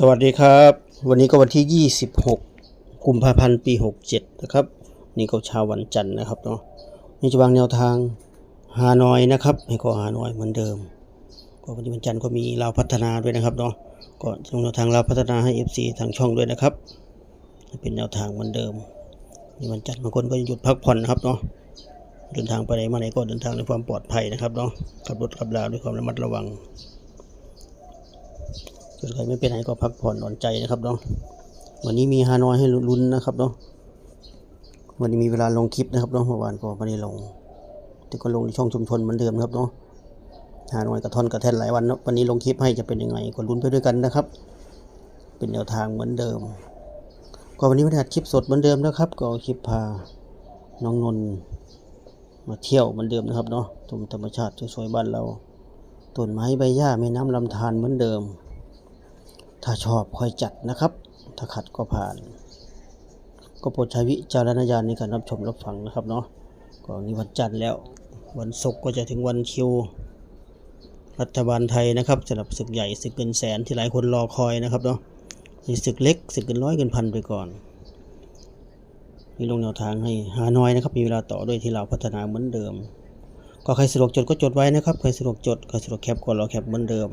สวัสดีครับ วันนี้ก็วันที่ 26 กุมภาพันธ์ปี 67 นะครับ นี่ก็เช้าวันจันทร์นะครับเนาะนี่จะวางแนวทางฮานอยนะครับให้ก็ฮานอยเหมือนเดิม ก็วันนี้วันจันทร์ก็มีเราวพัฒนาด้วยนะครับเนาะก็ทางแนวทางเราวพัฒนาให้ FC ทางช่องด้วยนะครับ เป็นแนวทางเหมือนเดิมนี่วันจันทร์บางคนก็หยุดพักผ่อนนะครับเนาะเดินทางไปไหนมาไหนก็เดินทางด้วยความปลอดภัยนะครับเนาะขับรถขับราด้วยความระมัดระวัง ส่วนใครไม่ไปไหนก็พักผ่อนนอนใจนะครับเนาะวันนี้มีฮานอยให้ลุ้นนะครับเนาะวันนี้มีเวลาลงคลิปนะครับเนาะเมื่อวานก็ไม่ได้ลง แต่ก็ลงในช่องชุมชนเหมือนเดิมครับเนาะฮานอยกระท่อนกระแทนหลายวันเนาะวันนี้ลงคลิปให้จะเป็นยังไงก็ลุ้นไปด้วยกันนะครับ เป็นแนวทางเหมือนเดิมก็วันนี้ไม่ได้อัดคลิปสดเหมือนเดิมนะครับ ก็เอาคลิปพาน้องนนท์มาเที่ยวเหมือนเดิมนะครับเนาะชมธรรมชาติสวยๆบ้านเราต้นไม้ใบหญ้าแม่น้ำลำธารเหมือนเดิม ถ้าชอบค่อยจัดนะครับ ถ้าขัดก็ผ่าน ก็โปรดใช้วิจารณญาณในการรับชมรับฟังนะครับเนาะก็นี่วันจันทร์แล้ว วันศุกร์ก็จะถึงวันคิว รัฐบาลไทยนะครับสำหรับศึกใหญ่ศึกเงินแสนที่หลายคนรอคอยนะครับเนาะศึกเล็กศึกเงินร้อยเงินพันไปก่อนนี่ลงแนวทางให้หาน้อยนะครับ มีเวลาต่อด้วยที่เราพัฒนาเหมือนเดิม ก็ใครสะดวกจดก็จดไว้นะครับ ใครสะดวกจด ใครสะดวกแคปก็รอแคปเหมือนเดิม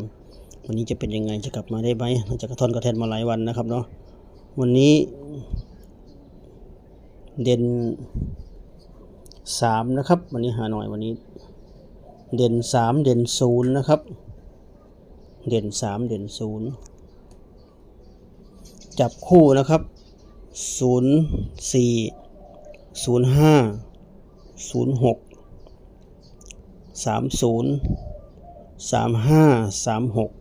วันนี้จะเป็นยังไงจะกลับมาได้ไหมหลังจากกระท่อนกระแทนมาหลายวันนะครับเนาะวันนี้เด่นสามนะครับ วันนี้หาหน่อยวันนี้ เด่นสามเด่นศูนย์นะครับ เด่นสามเด่นศูนย์จับคู่นะครับศูนย์สี่ศูนย์ห้าศูนย์หกสามศูนย์สามห้าสามหก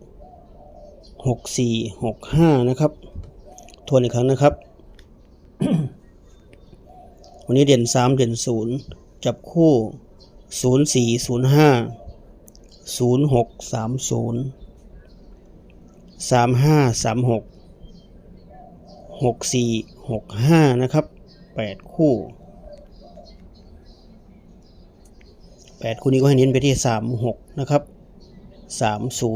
หกสี่หกห้านะครับ ทวนอีกครั้งนะครับ วันนี้เด่นสามเด่นศูนย์จับคู่ศูนย์สี่ศูนย์ห้าศูนย์หกสามศูนย์สามห้าสามหกหกสี่หกห้านะครับแปดคู่แปดคู่นี้ก็ให้เน้นไปที่สามหกนะครับสามศู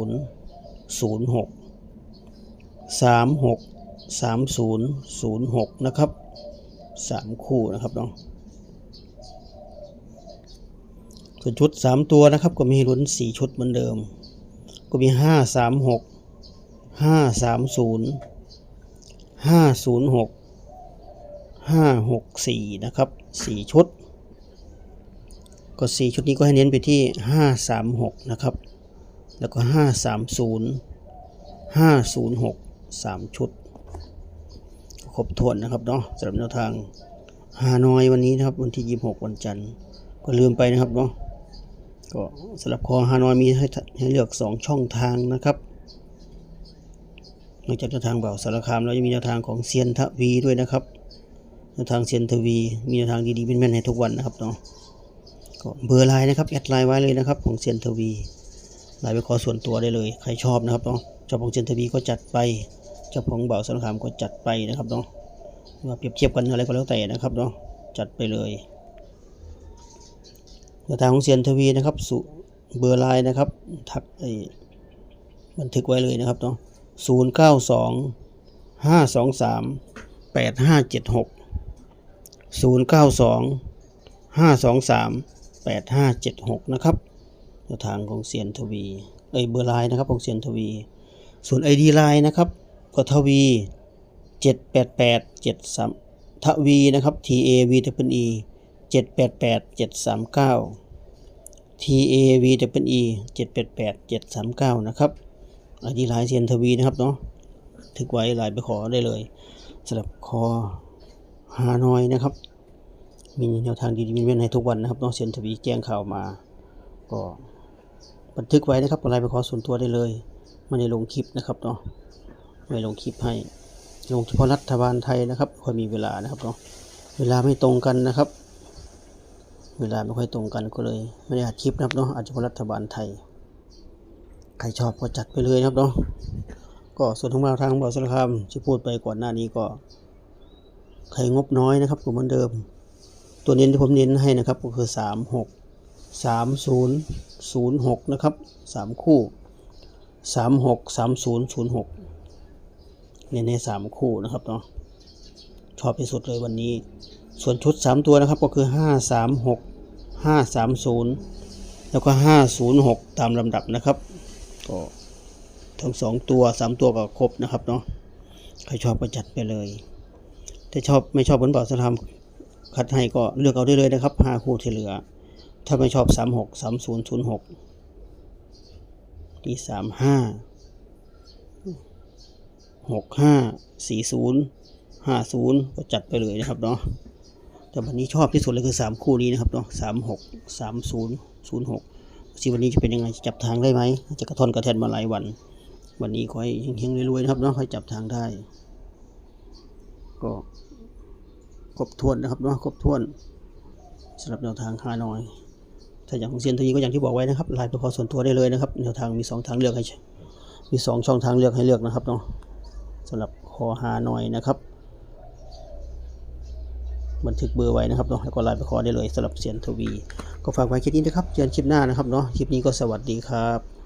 นย์ศูนย์หกสามหกสามศูนย์ศูนย์หกนะครับสามคู่นะครับเนาะส่วนชุดสามตัวนะครับก็มีลุ้นสี่ชุดเหมือนเดิม ก็มีห้าสามหกห้าสามศูนย์ห้าศูนย์หกห้าหกสี่นะครับสี่ชุด ก็สี่ชุดนี้ก็ให้เน้นไปที่ห้าสามหกนะครับ แล้วก็ห้า สามชุด ครบถ้วนนะครับเนาะสำหรับแนวทางฮานอยวันนี้นะครับ วันที่ยี่หกวันจันทร์ ก็ลืมไปนะครับเนาะก็สำหรับคอฮานอยมีให้ให้เลือกสองช่องทางนะครับนอกจากแนวทางเบาสารคามแล้วยังมีแนวทางของเซียนทวีด้วยนะครับแนวทางเซียนทวีมีแนวทางดีๆเป็นแม่นให้ทุกวันนะครับเนาะก็เบอร์ไลน์นะครับแอดไลน์ไว้เลยนะครับของเซียนทวีไลน์ไปขอส่วนตัวได้เลย ใครชอบนะครับเนาะเจ้าของเซียนทวีก็จัดไป เจ้าของเบาสารคามก็จัดไปนะครับเนาะว่าเปรียบเทียบกันอะไรก็แล้วแต่นะครับเนาะจัดไปเลยแนวทางของเซียนทวีนะครับสุเบอร์ไลน์นะครับทักไอ้บันทึกไว้เลยนะครับเนาะศูนย์เก้าสองห้าสองสามแปดห้าเจ็ดหกศูนย์เก้าสองห้าสองสามแปดห้าเจ็ดหกนะครับแนวทางของเซียนทวี เอ้ยเบอร์ไลน์นะครับของเซียนทวี ส่วน ID ไลน์นะครับ ก็ทวี 788 73ทวีนะครับ T A V W E 788 739 T A V W E 788 739 นะครับ ID ไลน์เซียนทวีนะครับเนาะถึกไว้ลน์ไปขอได้เลยสำหรับคอฮานอยนะครับ มีแนวทางดีๆมีเว้นให้ทุกวันนะครับน้องเซียนทวีแจ้งข่าวมาก็บันทึกไว้นะครับไลน์ไปขอส่วนตัวได้เลยไม่ได้ลงคลิปนะครับเนาะ ไม่ลงคลิปให้ ลงเฉพาะรัฐบาลไทยนะครับค่อยมีเวลานะครับเนาะเวลาไม่ตรงกันนะครับ เวลาไม่ค่อยตรงกันก็เลย ไม่ได้อัดคลิปนะครับเนาะอาจจะเฉพาะรัฐบาลไทย ใครชอบก็จัดไปเลยนะครับเนาะก็ส่วนของเราทางบอสรคามที่พูดไปก่อนหน้านี้ก็ ใครงบน้อยนะครับผมเหมือนเดิม ตัวเน้นที่ผมเน้นให้นะครับก็คือ3 6 3 0 0 6 นะครับ 3 คู่ 3 6 3 0 0 6 เน้นให้สามคู่นะครับเนาะชอบที่สุดเลยวันนี้ ส่วนชุดสามตัวนะครับก็คือห้าสามหกห้าสามศูนย์แล้วก็ห้าศูนย์หกตามลำดับนะครับ ก็ทั้งสองตัวสามตัวก็ครบนะครับเนาะใครชอบก็จัดไปเลยถ้าชอบไม่ชอบบนบ่าวสธรรมคัดให้ก็เลือกเอาได้เลยนะครับห้าคู่ที่เหลือ ถ้าไม่ชอบสามหกสามศูนย์ศูนย์หกที่สาม หกห้าสี่ศูนย์ห้าศูนย์ก็จัดไปเลยนะครับเนาะแต่วันนี้ชอบที่สุดเลยคือสามคู่นี้นะครับเนาะสามหกสามศูนย์ศูนย์หกสิวันนี้จะเป็นยังไงจะจับทางได้ไหมจะกระท่อนกระแทนมาหลายวัน วันนี้ขอให้เฮงๆรวยๆนะครับเนาะให้จับทางได้ ก็ครบถ้วนนะครับเนาะครบถ้วนสำหรับแนวทางฮานอยถ้าอย่างของเซียนทวีก็อย่างที่บอกไว้นะครับไลน์ไปขอส่วนตัวได้เลยนะครับแนวทางมีสองทางเลือกให้มีสองช่องทางเลือกให้เลือกนะครับเนาะ สำหรับคอฮานอยนะครับ บันทึกเบอร์ไว้นะครับเนาะแล้วก็ไลน์ไปคอได้เลยสำหรับเซียนทวี ก็ฝากไว้แค่นี้นะครับเจอกันคลิปหน้านะครับเนาะคลิปนี้ก็สวัสดีครับ